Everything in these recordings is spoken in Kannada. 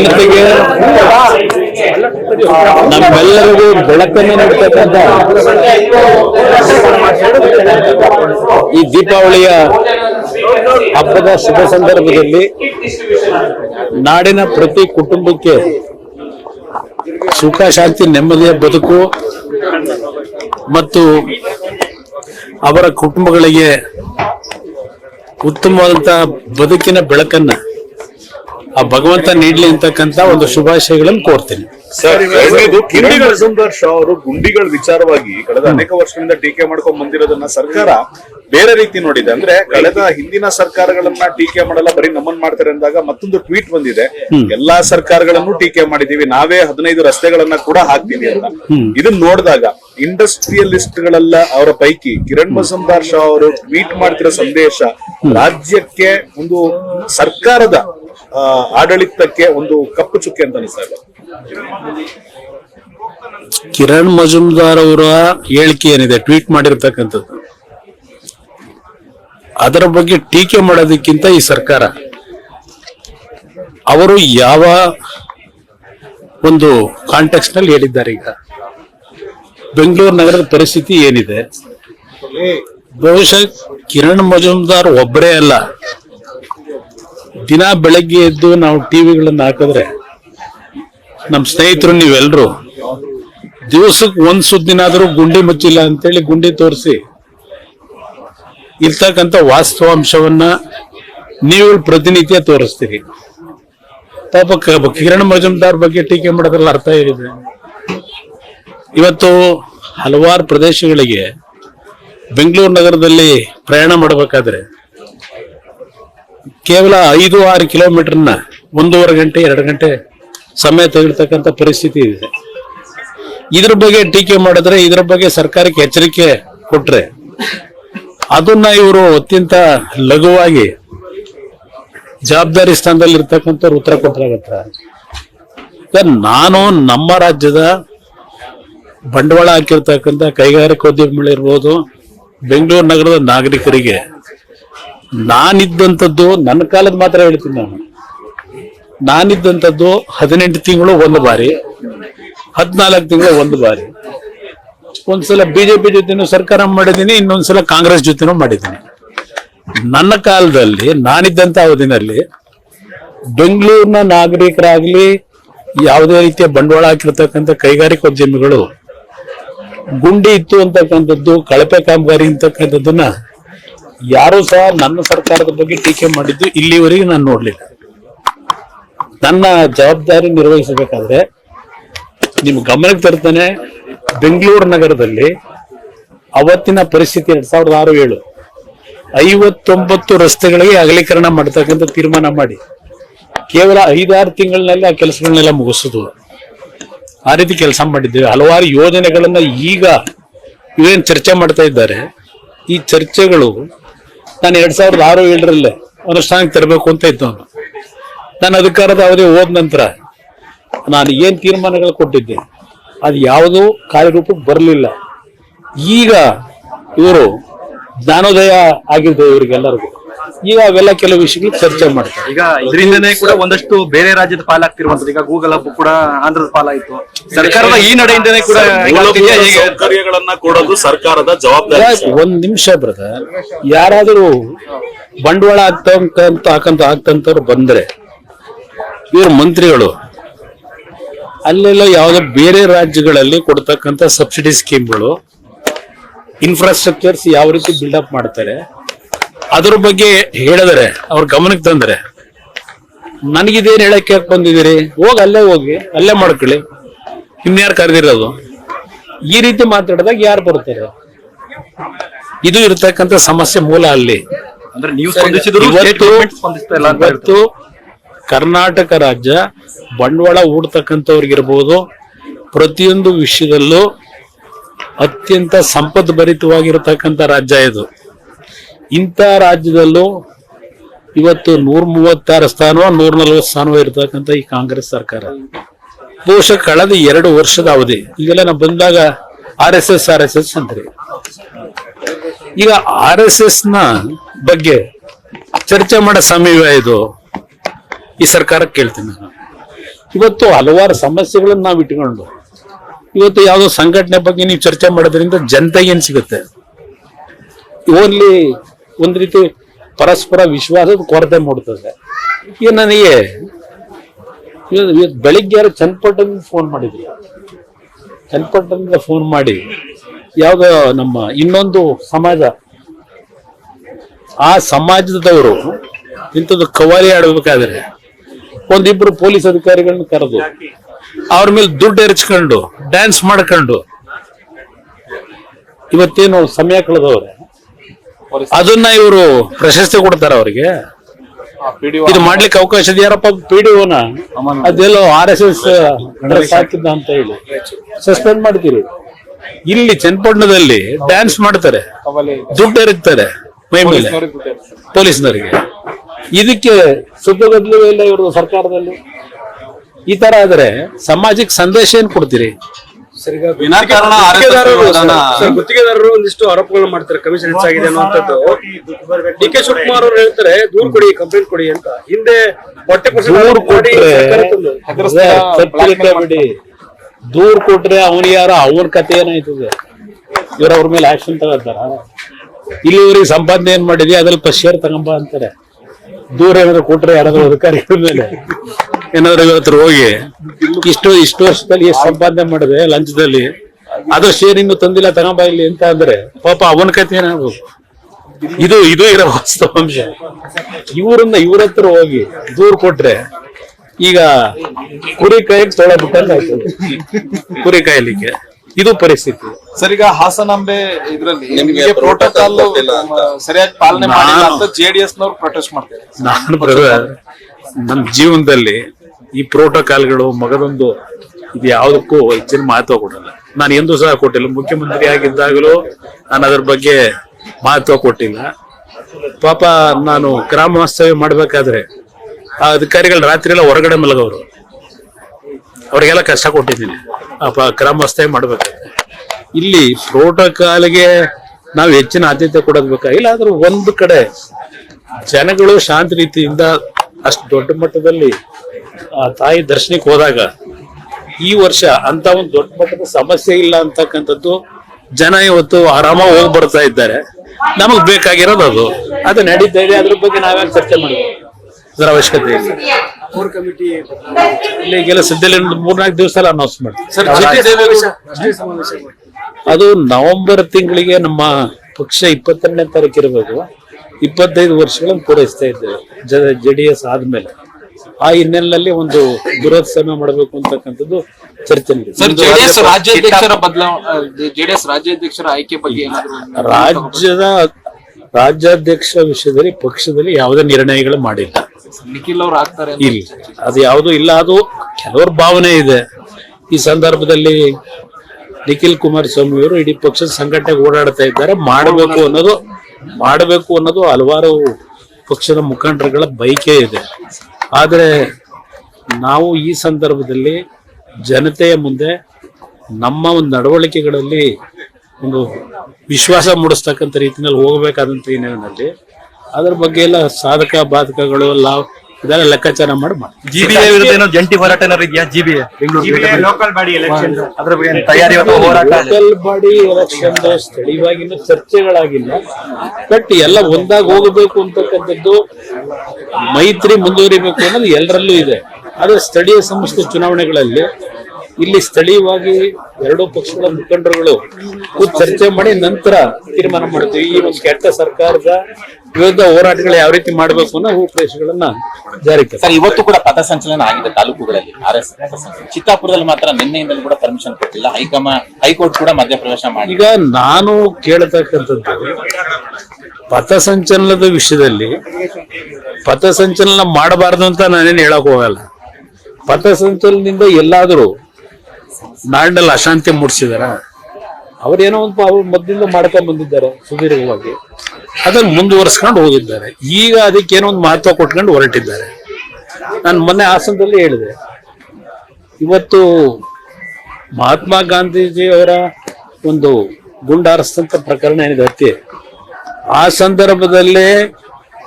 ಜನತೆಗೆ ನಮ್ಮೆಲ್ಲರಿಗೂ ಬೆಳಕನ್ನು ನೀಡ್ತಕ್ಕಂಥ ಈ ದೀಪಾವಳಿಯ ಹಬ್ಬದ ಶುಭ ಸಂದರ್ಭದಲ್ಲಿ ನಾಡಿನ ಪ್ರತಿ ಕುಟುಂಬಕ್ಕೆ ಸುಖ, ಶಾಂತಿ, ನೆಮ್ಮದಿಯ ಬದುಕು ಮತ್ತು ಅವರ ಕುಟುಂಬಗಳಿಗೆ ಉತ್ತಮವಾದಂತಹ ಬದುಕಿನ ಬೆಳಕನ್ನ ಆ ಭಗವಂತ ನೀಡ್ಲಿ ಅಂತಕ್ಕಂತ ಒಂದು ಶುಭಾಶಯಗಳನ್ನು ಕೋರ್ತೀನಿ. ಸರ್ ಕಿರಣ್ ಶಾ ಅವರು ಗುಂಡಿಗಳ ವಿಚಾರವಾಗಿ ಕಳೆದ ಅನೇಕ ವರ್ಷಗಳಿಂದ ಟೀಕೆ ಮಾಡ್ಕೊಂಡ್ ಬಂದಿರೋದನ್ನ ಸರ್ಕಾರ ಬೇರೆ ರೀತಿ ನೋಡಿದೆ. ಅಂದ್ರೆ ಕಳೆದ ಹಿಂದಿನ ಸರ್ಕಾರಗಳನ್ನ ಟೀಕೆ ಮಾಡಲ್ಲ ಬರೀ ನಮ್ಮನ್ ಮಾಡ್ತಾರೆ ಅಂದಾಗ ಮತ್ತೊಂದು ಟ್ವೀಟ್ ಬಂದಿದೆ. ಎಲ್ಲಾ ಸರ್ಕಾರಗಳನ್ನು ಟೀಕೆ ಮಾಡಿದೀವಿ ನಾವೇ ಹದಿನೈದು ರಸ್ತೆಗಳನ್ನ ಕೂಡ ಹಾಕ್ತೀವಿ ಅಂತ. ಇದನ್ನ ನೋಡಿದಾಗ ಇಂಡಸ್ಟ್ರಿಯಲಿಸ್ಟ್ ಗಳೆಲ್ಲ ಅವರ ಪೈಕಿ ಕಿರಣ್ ಮಸಂದಾರ್ ಶಾ ಅವರು ಟ್ವೀಟ್ ಮಾಡ್ತಿರೋ ಸಂದೇಶ ರಾಜ್ಯಕ್ಕೆ ಒಂದು ಸರ್ಕಾರದ ಆಡಳಿತಕ್ಕೆ ಒಂದು ಕಪ್ಪು ಚುಕ್ಕೆ ಅಂತ ಅನಿಸ್ತಾ ಇದೆ ಕಿರಣ್ ಮಜುಮ್ದಾರ್ ಅವರ ಹೇಳಿಕೆ ಏನಿದೆ? ಟ್ವೀಟ್ ಮಾಡಿರ್ತಕ್ಕಂಥದ್ದು. ಅದರ ಬಗ್ಗೆ ಟೀಕೆ ಮಾಡೋದಕ್ಕಿಂತ ಈ ಸರ್ಕಾರ ಅವರು ಯಾವ ಒಂದು ಕಾಂಟೆಕ್ಸ್ಟ್ನಲ್ಲಿ ಹೇಳಿದ್ದಾರೆ ಈಗ? ಬೆಂಗಳೂರು ನಗರದ ಪರಿಸ್ಥಿತಿ ಏನಿದೆ? ಬಹುಶಃ ಕಿರಣ್ ಮಜುಮ್ದಾರ್ ಒಬ್ಬರೇ ಅಲ್ಲ. ದಿನ ಬೆಳಗ್ಗೆ ಎದ್ದು ನಾವು ಟಿವಿಗಳನ್ನ ಹಾಕಿದ್ರೆ ನಮ್ಮ ಸ್ನೇಹಿತರು ನೀವೆಲ್ಲರೂ ದಿವಸಕ್ಕೆ ಒಂದು ಸುದ್ದಿನಾದರೂ ಗುಂಡಿ ಮುಚ್ಚಿಲ್ಲ ಅಂತೇಳಿ ಗುಂಡಿ ತೋರಿಸಿ ಇರ್ತಕ್ಕಂಥ ವಾಸ್ತವಾಂಶವನ್ನ ನೀವು ಪ್ರತಿನಿತ್ಯ ತೋರಿಸ್ತೀರಿ. ಪಾಪ ಕಿರಣ್ ಮಜುಮ್ದಾರ್ ಬಗ್ಗೆ ಟೀಕೆ ಮಾಡೋದ್ರಲ್ಲಿ ಅರ್ಥ ಏನಿದೆ? ಇವತ್ತು ಹಲವಾರು ಪ್ರದೇಶಗಳಿಗೆ ಬೆಂಗಳೂರು ನಗರದಲ್ಲಿ ಪ್ರಯಾಣ ಮಾಡಬೇಕಾದ್ರೆ ಕೇವಲ ಐದು ಆರು ಕಿಲೋಮೀಟರ್ನ ಒಂದೂವರೆ ಗಂಟೆ, ಎರಡು ಗಂಟೆ ಸಮಯ ತೆಗೆಳ್ತಕ್ಕಂಥ ಪರಿಸ್ಥಿತಿ ಇದೆ. ಇದ್ರ ಬಗ್ಗೆ ಟೀಕೆ ಮಾಡಿದ್ರೆ ಇದ್ರ ಬಗ್ಗೆ ಸರ್ಕಾರಕ್ಕೆ ಎಚ್ಚರಿಕೆ ಕೊಟ್ರೆ ಅದನ್ನ ಇವರು ಅತ್ಯಂತ ಲಘುವಾಗಿ ಜವಾಬ್ದಾರಿ ಸ್ಥಾನದಲ್ಲಿ ಇರ್ತಕ್ಕಂಥವ್ರು ಉತ್ತರ ಕೊಟ್ಟಾಗತ್ತ ನಾನು ನಮ್ಮ ರಾಜ್ಯದ ಬಂಡವಾಳ ಹಾಕಿರ್ತಕ್ಕಂಥ ಕೈಗಾರಿಕೋದ್ಯಮಿಗಳಿರ್ಬೋದು, ಬೆಂಗಳೂರು ನಗರದ ನಾಗರಿಕರಿಗೆ ನಾನಿದ್ದಂಥದ್ದು ನನ್ನ ಕಾಲದ ಮಾತ್ರ ಹೇಳ್ತೀನಿ ನಾನು. ನಾನಿದ್ದಂಥದ್ದು ಹದಿನೆಂಟು ತಿಂಗಳು ಒಂದು ಬಾರಿ, ಹದಿನಾಲ್ಕು ತಿಂಗಳು ಒಂದು ಬಾರಿ. ಒಂದ್ಸಲ ಬಿಜೆಪಿ ಜೊತೆನೂ ಸರ್ಕಾರ ಮಾಡಿದ್ದೀನಿ, ಇನ್ನೊಂದ್ಸಲ ಕಾಂಗ್ರೆಸ್ ಜೊತೆನೂ ಮಾಡಿದ್ದೀನಿ. ನನ್ನ ಕಾಲದಲ್ಲಿ, ನಾನಿದ್ದಂಥ ಅವಧಿನಲ್ಲಿ ಬೆಂಗಳೂರಿನ ನಾಗರಿಕರಾಗಲಿ, ಯಾವುದೇ ರೀತಿಯ ಬಂಡವಾಳ ಹಾಕಿರ್ತಕ್ಕಂಥ ಕೈಗಾರಿಕೋದ್ಯಮಿಗಳು ಗುಂಡಿ ಇತ್ತು ಅಂತಕ್ಕಂಥದ್ದು, ಕಳಪೆ ಕಾಮಗಾರಿ ಅಂತಕ್ಕಂಥದ್ದನ್ನ ಯಾರು ಸಹ ನನ್ನ ಸರ್ಕಾರದ ಬಗ್ಗೆ ಟೀಕೆ ಮಾಡಿದ್ದು ಇಲ್ಲಿವರೆಗೆ ನಾನು ನೋಡ್ಲಿಲ್ಲ. ನನ್ನ ಜವಾಬ್ದಾರಿ ನಿರ್ವಹಿಸಬೇಕಾದ್ರೆ ನಿಮ್ ಗಮನಕ್ಕೆ ತರ್ತಾನೆ ಬೆಂಗಳೂರು ನಗರದಲ್ಲಿ ಅವತ್ತಿನ ಪರಿಸ್ಥಿತಿ ಎರಡ್ ಸಾವಿರದ ಆರು ಏಳು. ಐವತ್ತೊಂಬತ್ತು ರಸ್ತೆಗಳಿಗೆ ಅಗಲೀಕರಣ ಮಾಡ್ತಕ್ಕಂಥ ತೀರ್ಮಾನ ಮಾಡಿ. ಕೇವಲ ಐದಾರು ತಿಂಗಳಿನಲ್ಲಿ ಆ ಕೆಲಸಗಳನ್ನೆಲ್ಲ ಮುಗಿಸೋದು ಆ ರೀತಿ ಕೆಲಸ ಮಾಡಿದ್ದೇವೆ. ಹಲವಾರು ಯೋಜನೆಗಳನ್ನ ಈಗ ಇವೇನ್ ಚರ್ಚೆ ಮಾಡ್ತಾ ಇದ್ದಾರೆ. ಈ ಚರ್ಚೆಗಳು ನಾನು ಎರಡ್ ಸಾವಿರದ ಆರು ಏಳರಲ್ಲೇ ಅನುಷ್ಠಾನಕ್ಕೆ ತರಬೇಕು ಅಂತ ಇತ್ತು ನಾನು ನಾನು ಅಧಿಕಾರದ ಅವಧಿ ಹೋದ ನಂತರ ನಾನು ಏನು ತೀರ್ಮಾನಗಳು ಕೊಟ್ಟಿದ್ದೆ? ಅದು ಯಾವುದೂ ಕಾರ್ಯರೂಪಕ್ಕೆ ಬರಲಿಲ್ಲ. ಈಗ ಇವರು ಜ್ಞಾನೋದಯ ಆಗಿದೆ ಇವರಿಗೆಲ್ಲರಿಗೂ ಈಗ ಅವೆಲ್ಲ ಕೆಲವು ವಿಷಯಗಳು ಚರ್ಚೆ ಮಾಡ್ತಾರೆ. ಈಗ ಇದರಿಂದನೇ ಕೂಡ ಒಂದಷ್ಟು ಬೇರೆ ರಾಜ್ಯದ ಪಾಲಾಗ್ತಿರುವಂತದ್ದು ಈಗ ಗೂಗಲ್ ಹಬ್ ಕೂಡ ಆಂಧ್ರದ ಪಾಲಾಯಿತು ಸರ್ಕಾರದ ಈ ನಡೆಯಿಂದನೇ ಕೂಡ ಸೌಕರ್ಯಗಳನ್ನ ಕೊಡೋದು ಸರ್ಕಾರದ ಜವಾಬ್ದಾರಿ ಒಂದ್ ನಿಮಿಷ ಬ್ರದರ್ ಯಾರಾದರೂ ಬಂಡವಾಳ ಆಗ್ತಂತ ಹಾಕಂತ ಆಗ್ತಂತವ್ರು ಬಂದ್ರೆ ಇವ್ರ ಮಂತ್ರಿಗಳು ಅಲ್ಲೆಲ್ಲ ಯಾವುದೋ ಬೇರೆ ರಾಜ್ಯಗಳಲ್ಲಿ ಕೊಡ್ತಕ್ಕಂಥ ಸಬ್ಸಿಡಿ ಸ್ಕೀಮ್ಗಳು ಇನ್ಫ್ರಾಸ್ಟ್ರಕ್ಚರ್ಸ್ ಯಾವ ರೀತಿ ಬಿಲ್ಡಪ್ ಮಾಡ್ತಾರೆ ಅದ್ರ ಬಗ್ಗೆ ಹೇಳಿದರೆ ಅವ್ರ ಗಮನಕ್ಕೆ ತಂದ್ರೆ ನನಗಿದೇನು ಹೇಳಕ್ಕೆ ಯಾಕೆ ಬಂದಿದ್ದೀರಿ? ಹೋಗಿ ಅಲ್ಲೇ ಹೋಗಿ ಅಲ್ಲೇ ಮಾಡ್ಕೊಳ್ಳಿ. ಇನ್ಯಾರು ಕರೆದಿರೋದು? ಈ ರೀತಿ ಮಾತಾಡಿದಾಗ ಯಾರು ಬರ್ತಾರೆ? ಇದು ಇರತಕ್ಕಂತ ಸಮಸ್ಯೆ ಮೂಲ ಅಲ್ಲಿ. ಅಂದ್ರೆ ನೀವು ಇವತ್ತು ಕರ್ನಾಟಕ ರಾಜ್ಯ ಬಂಡವಾಳ ಹೂಡ್ತಕ್ಕಂಥವ್ರಿಗಿರ್ಬೋದು ಪ್ರತಿಯೊಂದು ವಿಷಯದಲ್ಲೂ ಅತ್ಯಂತ ಸಂಪದ್ಭರಿತವಾಗಿರತಕ್ಕಂಥ ರಾಜ್ಯ ಇದು. ಇಂಥ ರಾಜ್ಯದಲ್ಲೂ ಇವತ್ತು ನೂರ ಮೂವತ್ತಾರು ಸ್ಥಾನವ ನೂರ ನಲ್ವತ್ತು ಸ್ಥಾನವ ಇರತಕ್ಕಂಥ ಈ ಕಾಂಗ್ರೆಸ್ ಸರ್ಕಾರ. ಬಹುಶಃ ಕಳೆದ ಎರಡು ವರ್ಷದ ಅವಧಿ. ಈಗೆಲ್ಲ ನಾವು ಬಂದಾಗ R S S, R S S ಅಂದ್ರಿ ಈಗ ಆರ್ ಎಸ್ ಎಸ್ನ ಬಗ್ಗೆ ಚರ್ಚೆ ಮಾಡೋ ಸಮಯ ಇದು. ಈ ಸರ್ಕಾರಕ್ಕೆ ಕೇಳ್ತೀನಿ ನಾನು. ಇವತ್ತು ಹಲವಾರು ಸಮಸ್ಯೆಗಳನ್ನ ನಾವು ಇಟ್ಕೊಂಡು, ಇವತ್ತು ಯಾವುದೋ ಸಂಘಟನೆ ಬಗ್ಗೆ ನೀವು ಚರ್ಚೆ ಮಾಡೋದ್ರಿಂದ ಜನತೆಗೆ ಏನ್ ಸಿಗುತ್ತೆ? ಓನ್ಲಿ ಒಂದ್ ರೀತಿ ಪರಸ್ಪರ ವಿಶ್ವಾಸದ ಕೊರತೆ ಮೂಡ್ತದೆ. ಈಗ ನನಗೆ ಬೆಳಿಗ್ಗೆ ಯಾರು ಚನ್ನಪಟ್ಟಣ ಫೋನ್ ಮಾಡಿದ್ರು. ಚನ್ನಪಟ್ಟಣದಿಂದ ಫೋನ್ ಮಾಡಿ, ಯಾವ್ದೋ ನಮ್ಮ ಇನ್ನೊಂದು ಸಮಾಜ, ಆ ಸಮಾಜದವರು, ಇಂಥದ್ದು ಕವಾಲಿ ಆಡಬೇಕಾದ್ರೆ, ಒಂದಿಬ್ರು ಪೊಲೀಸ್ ಅಧಿಕಾರಿಗಳನ್ನ ಕರೆದು, ಅವ್ರ ಮೇಲೆ ದುಡ್ಡು ಎರಚ್ಕೊಂಡು ಡ್ಯಾನ್ಸ್ ಮಾಡ್ಕೊಂಡು, ಇವತ್ತೇನು ಸಮಯ ಕಳೆದವ್ರೆ? ಅದನ್ನ ಇವರು ಪ್ರಶಸ್ತಿ ಕೊಡ್ತಾರ ಅವರಿಗೆ. ಇದು ಮಾಡ್ಲಿಕ್ಕೆ ಅವಕಾಶ ಇದೆಯಾರಪ್ಪ ಪಿ ಡಿ ಓನ ಅದೆಲ್ಲೋ ಆರ್ ಎಸ್ ಎಸ್ ಹಾಕಿದ್ದ ಅಂತ ಹೇಳಿ. ಸಸ್ಪೆಂಡ್ ಮಾಡ್ತೀರಿ. ಇಲ್ಲಿ ಚನ್ನಪಟ್ಟಣದಲ್ಲಿ ಡ್ಯಾನ್ಸ್ ಮಾಡ್ತಾರೆ. ದುಡ್ಡು ಇರುತ್ತಾರೆ ಮೈ ಮೇಲೆ. ಪೊಲೀಸ್ನವರಿಗೆ ಇದಕ್ಕೆ ಸುದ್ದಿಗದ್ಲು ಇಲ್ಲ ಇವರು ಸರ್ಕಾರದಲ್ಲಿ? ಈ ತರ ಆದ್ರೆ ಸಮಾಜಕ್ಕೆ ಸಂದೇಶ ಏನ್ ಕೊಡ್ತೀರಿ? ವಿನಾಕಾರಣ ಗುತ್ತಿಗೆದಾರರು ಒಂದಿಷ್ಟು ಆರೋಪಗಳನ್ನ ಮಾಡ್ತಾರೆ ಕಮಿಷನ್ ಹೆಚ್ಚಾಗಿದೆ ಅನ್ನುವಂಥದ್ದು. ಡಿ ಕೆ ಶಿವಕುಮಾರ್ ಅವರು ಹೇಳ್ತಾರೆ ದೂರ್ ಕೊಡಿ ಕಂಪ್ಲೇಂಟ್ ಕೊಡಿ ಅಂತ. ಹಿಂದೆ ಬಟ್ಟೆ ಬಿಡಿ. ದೂರ್ ಕೊಟ್ರೆ ಅವನಿಗೆ ಯಾರೋ ಅವನ ಕತೆ ಏನಾಯ್ತದೆ ಇವ್ರ ಅವ್ರ ಮೇಲೆ ಆಕ್ಷನ್ ತಗೋತಾರ ಇಲ್ಲಿ ಇವ್ರಿಗೆ ಸಂಪಾದನೆ ಏನ್ ಮಾಡಿದ್ವಿ ಅದ್ರಲ್ಲಿ ಶೇರ್ ತಗೊಂಬ ಅಂತಾರೆ. ದೂರ ಏನಾದ್ರು ಕೊಟ್ರೆ ಯಾರಾದ್ರೂ ಅಧಿಕಾರಿಗಳ ಮೇಲೆ? ಏನಾದ್ರು ಇವತ್ತು ಹೋಗಿ ಇಷ್ಟು ಇಷ್ಟು ವರ್ಷದಲ್ಲಿ ಎಷ್ಟು ಸಂಪಾದನೆ ಮಾಡಿದೆ ಲಂಚದಲ್ಲಿ ಅದ್ರ ಇನ್ನು ತಂದಿಲ್ಲ ತಗೊಂಬ ಇಲ್ಲಿ ಅಂತ ಅಂದ್ರೆ ಪಾಪ ಅವನ ಕತೆ ಏನಾಗ್ಬೇಕು? ಇದು ಇದು ಇರೋ ವಾಸ್ತವಾಂಶ ಇವರನ್ನ ಇವ್ರ ಹತ್ರ ಹೋಗಿ ದೂರ್ ಕೊಟ್ರೆ ಈಗ ಕುರಿ ಕಾಯಕ್ ತೊಳೆ ಬಿಟ್ಟಂಗ ಕುರಿ ಕಾಯಲಿಕ್ಕೆ. ಇದು ಪರಿಸ್ಥಿತಿ. ಸರ್ ಈಗ ಹಾಸನಾಂಬೆ ಇದ್ರಲ್ಲಿ ನಿಮ್ಗೆ ಪ್ರೋಟೋಕಾಲ್. ಸರಿಯಾಗಿ ಪಾಲನೆ ಮಾಡಿಲ್ಲ ನಾನು- ಅಂತ ಜೆಡಿಎಸ್ ನವರು ಪ್ರೊಟೆಸ್ಟ್ ಮಾಡ್ತಾರೆ ನಾನು ನಮ್ಮ ಜೀವನದಲ್ಲಿ ಈ ಪ್ರೋಟೋಕಾಲ್ಗಳು ಮಗದೊಂದು ಇದು ಯಾವುದಕ್ಕೂ ಹೆಚ್ಚಿನ ಮಹತ್ವ ಕೊಡಲ್ಲ. ನಾನು ಎಂದೂ ಸಹ ಕೊಟ್ಟಿಲ್ಲ. ಮುಖ್ಯಮಂತ್ರಿ ಆಗಿದ್ದಾಗಲೂ ನಾನು ಅದ್ರ ಬಗ್ಗೆ ಮಹತ್ವ ಕೊಟ್ಟಿಲ್ಲ. ಪಾಪ ನಾನು ಗ್ರಾಮ ವಾಸ್ತವ್ಯ ಮಾಡ್ಬೇಕಾದ್ರೆ ಆ ಅಧಿಕಾರಿಗಳು ರಾತ್ರಿ ಎಲ್ಲ ಹೊರಗಡೆ ಮಲಗವರು ಅವ್ರಿಗೆಲ್ಲ ಕಷ್ಟ ಕೊಟ್ಟಿದ್ದೀನಿ. ಪಾಪ ಗ್ರಾಮ ವಾಸ್ತವ್ಯ ಮಾಡ್ಬೇಕಾದ್ರೆ. ಇಲ್ಲಿ ಪ್ರೋಟೋಕಾಲ್ಗೆ ನಾವು ಹೆಚ್ಚಿನ ಆದ್ಯತೆ ಕೊಡೋದು ಇಲ್ಲ ಆದ್ರೂ ಒಂದು ಕಡೆ ಜನಗಳು ಶಾಂತ ರೀತಿಯಿಂದ ಅಷ್ಟು ದೊಡ್ಡ ಮಟ್ಟದಲ್ಲಿ ಆ ತಾಯಿ ದರ್ಶನಕ್ಕೆ ಹೋದಾಗ ಈ ವರ್ಷ ಅಂತ ಒಂದು ದೊಡ್ಡ ಮಟ್ಟದ ಸಮಸ್ಯೆ ಇಲ್ಲ ಅಂತಕ್ಕಂಥದ್ದು ಜನ ಇವತ್ತು ಆರಾಮಾಗಿ ಹೋಗಿ ಬರ್ತಾ ಇದ್ದಾರೆ. ನಮಗ್ ಬೇಕಾಗಿರೋದು ಅದು. ಅದು ನಡೀತಾ ಇದೆ ಅದ್ರ ಬಗ್ಗೆ ನಾವ್ಯಾಕೆ ಚರ್ಚೆ ಮಾಡಬೇಕು? ಅದರ ಅವಶ್ಯಕತೆ ಇಲ್ಲ. ಕೋರ್ ಕಮಿಟಿ ಇಲ್ಲಿ ಈಗೆಲ್ಲ ಸದ್ಯದಲ್ಲಿ ಮೂರ್ನಾಲ್ಕು ದಿವಸ ಅನೌನ್ಸ್ ಮಾಡ್ತೀವಿ. Sir G. ಅದು ನವೆಂಬರ್ ತಿಂಗಳಿಗೆ ನಮ್ಮ ಪಕ್ಷ ಇಪ್ಪತ್ತೆರಡನೇ ತಾರೀಕು ಇರಬೇಕು ಇಪ್ಪತ್ತೈದು ವರ್ಷಗಳನ್ನು ಪೂರೈಸ್ತಾ ಇದ್ದೇವೆ. ಜೆ ಡಿ ಎಸ್ ಆದ್ಮೇಲೆ. ಆ ಹಿನ್ನೆಲೆಯಲ್ಲಿ ಒಂದು ಬೃಹತ್ ಸಭೆ ಮಾಡಬೇಕು ಅಂತಕ್ಕಂಥದ್ದು ಚರ್ಚೆ ರಾಜ್ಯಾಧ್ಯಕ್ಷರ ಆಯ್ಕೆ ಬಗ್ಗೆ ರಾಜ್ಯದ ರಾಜ್ಯಾಧ್ಯಕ್ಷ ವಿಷಯದಲ್ಲಿ ಪಕ್ಷದಲ್ಲಿ ಯಾವುದೇ ನಿರ್ಣಯಗಳು ಮಾಡಿಲ್ಲ. ನಿಖಿಲ್ ಅವ್ರು ಆಗ್ತಾರೆ ಇಲ್ಲ. ಅದು ಯಾವುದು ಇಲ್ಲ. ಅದು ಕೆಲವ್ರ ಭಾವನೆ ಇದೆ. ಈ ಸಂದರ್ಭದಲ್ಲಿ ನಿಖಿಲ್ ಕುಮಾರಸ್ವಾಮಿ ಅವರು ಇಡೀ ಪಕ್ಷದ ಸಂಘಟನೆಗೆ ಓಡಾಡ್ತಾ ಇದ್ದಾರೆ. ಮಾಡಬೇಕು ಅನ್ನೋದು ಮಾಡಬೇಕು ಅನ್ನೋದು ಹಲವಾರು ಪಕ್ಷದ ಮುಖಂಡರುಗಳ ಬಯಕೆ ಇದೆ. ಆದರೆ ನಾವು ಈ ಸಂದರ್ಭದಲ್ಲಿ ಜನತೆಯ ಮುಂದೆ ನಮ್ಮ ಒಂದು ನಡವಳಿಕೆಗಳಲ್ಲಿ ಒಂದು ವಿಶ್ವಾಸ ಮೂಡಿಸ್ತಕ್ಕಂಥ ರೀತಿಯಲ್ಲಿ ಹೋಗಬೇಕಾದಂತ ಹಿನ್ನೆಲೆಯಲ್ಲಿ, ಅದ್ರ ಬಗ್ಗೆ ಎಲ್ಲ ಸಾಧಕ, ಬಾಧಕಗಳು ಲಾಭ ಇದೆಲ್ಲ ಲೆಕ್ಕಾಚಾರ ಮಾಡಿ ಮಾಡಿ. ಜಿಬಿಎ ವಿರುದ್ಧ ಏನೋ ಜಂಟಿ ಹೋರಾಟ ಏನಾದ್ರು ಇದೆಯಾ GBA Bengaluru local body election ಅದ್ರ ಬಗ್ಗೆ ತಯಾರಿ ಅಥವಾ ಹೋರಾಟ ಲೋಕಲ್ ಬಾಡಿ ಎಲೆಕ್ಷನ್ ಸ್ಥಳೀಯವಾಗಿ ಇನ್ನೂ ಚರ್ಚೆಗಳಾಗಿಲ್ಲ. ಬಟ್ ಎಲ್ಲ ಒಂದಾಗ ಹೋಗಬೇಕು ಅಂತಕ್ಕಂಥದ್ದು ಮೈತ್ರಿ ಮುಂದುವರಿಬೇಕು ಅನ್ನೋದು ಎಲ್ಲರಲ್ಲೂ ಇದೆ. ಆದ್ರೆ ಸ್ಥಳೀಯ ಸಂಸ್ಥೆ ಚುನಾವಣೆಗಳಲ್ಲಿ ಇಲ್ಲಿ ಸ್ಥಳೀಯವಾಗಿ ಎರಡೂ ಪಕ್ಷಗಳ ಮುಖಂಡರುಗಳು ಕೂತ್ ಚರ್ಚೆ ಮಾಡಿ ನಂತರ ತೀರ್ಮಾನ ಮಾಡ್ತೀವಿ. ಈ ಒಂದು ಕೆಟ್ಟ ಸರ್ಕಾರದ ವಿರುದ್ಧ ಹೋರಾಟಗಳು ಯಾವ ರೀತಿ ಮಾಡಬೇಕು ಅನ್ನೋ ಉಪದೇಶಗಳನ್ನ ಜಾರಿ ತರ್ತೀವಿ. ಸರ್ ಇವತ್ತು ಕೂಡ ಪಥಸಂಚಲನ ಆಗಿದೆ ತಾಲೂಕುಗಳಲ್ಲಿ ಆರ್ ಎಸ್ ಚಿತ್ತಾಪುರದಲ್ಲಿ ಮಾತ್ರ ನಿನ್ನೆಯಿಂದಲೂ ಕೂಡ ಪರ್ಮಿಷನ್ ಕೊಟ್ಟಿಲ್ಲ. ಹೈಕಮ ಹೈಕೋರ್ಟ್ ಕೂಡ ಮಧ್ಯಪ್ರವೇಶ ಮಾಡಿ ಈಗ ನಾನು ಕೇಳತಕ್ಕಂಥದ್ದು ಪಥಸಂಚಲನದ ವಿಷಯದಲ್ಲಿ ಪಥಸಂಚಲನ ಮಾಡಬಾರ್ದು ಅಂತ ನಾನೇನು ಹೇಳಕ್ ಹೋಗಲ್ಲ. ಪಥಸಂಚಲನದಿಂದ ಎಲ್ಲಾದರೂ ನಾಡಿನಲ್ಲಿ ಅಶಾಂತಿ ಮೂಡಿಸಿದಾರ? ಅವ್ರೇನೋ ಒಂದು ಮೊದಲಿಂದ ಮಾಡ್ಕೊಂಡ್ ಬಂದಿದ್ದಾರೆ ಸುದೀರ್ಘವಾಗಿ. ಅದನ್ನ ಮುಂದುವರಿಸ್ಕೊಂಡು ಹೋಗಿದ್ದಾರೆ. ಈಗ ಅದಕ್ಕೇನೋ ಒಂದು ಮಹತ್ವ ಕೊಟ್ಕೊಂಡು ಹೊರಟಿದ್ದಾರೆ. ನಾನು ಮೊನ್ನೆ ಹಾಸನದಲ್ಲಿ ಹೇಳಿದೆ. ಇವತ್ತು ಮಹಾತ್ಮ ಗಾಂಧೀಜಿ ಅವರ ಒಂದು ಗುಂಡಾರಿಸಿದಂತ ಪ್ರಕರಣ ಏನಿದೆ ಹತ್ಯೆ ಆ ಸಂದರ್ಭದಲ್ಲೇ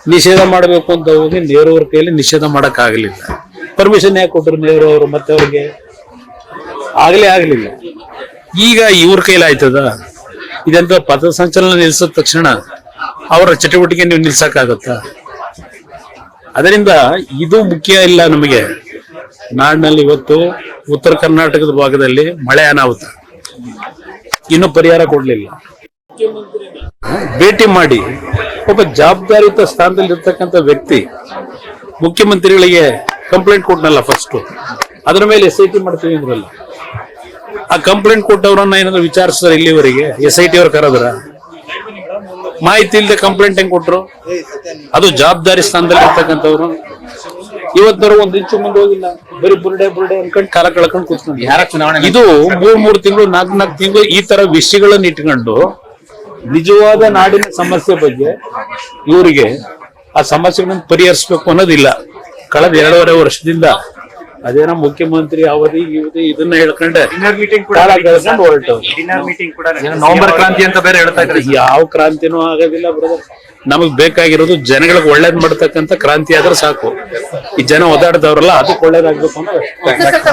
ನಿಷೇಧ ಮಾಡಬೇಕು ಅಂತ ಹೋಗಿ ನೆಹರು ಅವ್ರ ಕೈಯಲ್ಲಿ ನಿಷೇಧ ಮಾಡಕ್ ಆಗಲಿಲ್ಲ ಪರ್ಮಿಷನ್ ಯಾಕೆ ಕೊಟ್ಟರು ನೆಹರು ಅವರು ಮತ್ತೆ ಅವ್ರಿಗೆ? ಆಗಲೇ ಆಗಲಿಲ್ಲ. ಈಗ ಇವ್ರ ಕೈಲಿ ಆಯ್ತದ ಇದೆಂತ ಪಥಸಂಚಲನ ನಿಲ್ಲಿಸಿದ ತಕ್ಷಣ ಅವರ ಚಟುವಟಿಕೆ ನೀವು ನಿಲ್ಸಕ್ಕಾಗತ್ತ? ಅದರಿಂದ ಇದು ಮುಖ್ಯ ಇಲ್ಲ ನಮಗೆ. ನಾಡಿನಲ್ಲಿ ಇವತ್ತು ಉತ್ತರ ಕರ್ನಾಟಕದ ಭಾಗದಲ್ಲಿ ಮಳೆ ಅನಾಹುತ. ಇನ್ನೂ ಪರಿಹಾರ ಕೊಡ್ಲಿಲ್ಲ. ಭೇಟಿ ಮಾಡಿ ಒಬ್ಬ ಜವಾಬ್ದಾರಿಯುತ ಸ್ಥಾನದಲ್ಲಿ ಇರ್ತಕ್ಕಂಥ ವ್ಯಕ್ತಿ ಮುಖ್ಯಮಂತ್ರಿಗಳಿಗೆ ಕಂಪ್ಲೇಂಟ್ ಕೊಟ್ಟನಲ್ಲ ಫಸ್ಟ್ ಅದರ ಮೇಲೆ ಎಸ್ ಐ ಟಿ ಮಾಡ್ತೀವಿ ಅಂದ್ರಲ್ಲ. ಆ ಕಂಪ್ಲೇಂಟ್ ಕೊಟ್ಟವರನ್ನ ಏನಾದ್ರು ವಿಚಾರಿಸ್ತಾರೆ ಇಲ್ಲಿವರೆಗೆ? ಎಸ್ ಐ ಟಿ ಅವ್ರು ಕರೆದ್ರ? ಮಾಹಿತಿ ಇಲ್ಲದೆ ಕಂಪ್ಲೇಂಟ್ ಹೆಂಗ್ ಕೊಟ್ರು? ಅದು ಜವಾಬ್ದಾರಿ ಸ್ಥಾನದಲ್ಲಿ ಇರ್ತಕ್ಕಂಥವ್ರು. ಇವತ್ತರ ಒಂದ್ ಇಂಚು ಮುಂದೆ ಹೋಗಿಲ್ಲ. ಬರೀ ಬುರುಡೆ ಬುರುಡೆ ಅನ್ಕೊಂಡು ಕಾಲ ಕಳ್ಕೊಂಡು ಕೂತ್ಕೊಂಡು. ಯಾರ ಚುನಾವಣೆ ಇದು ಮೂರ್ ಮೂರ್ ತಿಂಗಳು ನಾಲ್ಕು ನಾಲ್ಕು ತಿಂಗಳು ಈ ತರ ವಿಷಯಗಳನ್ನ ಇಟ್ಕೊಂಡು ನಿಜವಾದ ನಾಡಿನ ಸಮಸ್ಯೆ ಬಗ್ಗೆ ಇವರಿಗೆ ಆ ಸಮಸ್ಯೆಗಳನ್ನ ಪರಿಹರಿಸಬೇಕು ಅನ್ನೋದಿಲ್ಲ. ಕಳೆದ ಎರಡೂವರೆ ವರ್ಷದಿಂದ ಅದೇನೋ ಮುಖ್ಯಮಂತ್ರಿ ಅವಧಿ ಇವಧಿ ಇದನ್ನ ಹೇಳ್ಕೊಂಡೆ. ಕಾಲ ಕಳ್ಕೊಂಡು ಹೊರಟವ್ರು ಏನೋ ನವೆಂಬರ್ ಕ್ರಾಂತಿ ಅಂತ ಬೇರೆ ಹೇಳ್ತಾ ಇದ್ದಾರೆ. ಯಾವ ಕ್ರಾಂತಿನೂ ಆಗೋದಿಲ್ಲ ಬ್ರದರ್ ನಮಗ್ ಬೇಕಾಗಿರೋದು ಜನಗಳಿಗೆ ಒಳ್ಳೇದ್ ಮಾಡ್ತಕ್ಕಂತ ಕ್ರಾಂತಿ ಆದ್ರೆ ಸಾಕು. ಈ ಜನ ಒದಾಡ್ತವ್ರಲ್ಲ ಅದಕ್ಕೆ ಒಳ್ಳೇದಾಗ್ಬೇಕು ಅಂತ ಅಷ್ಟೇ.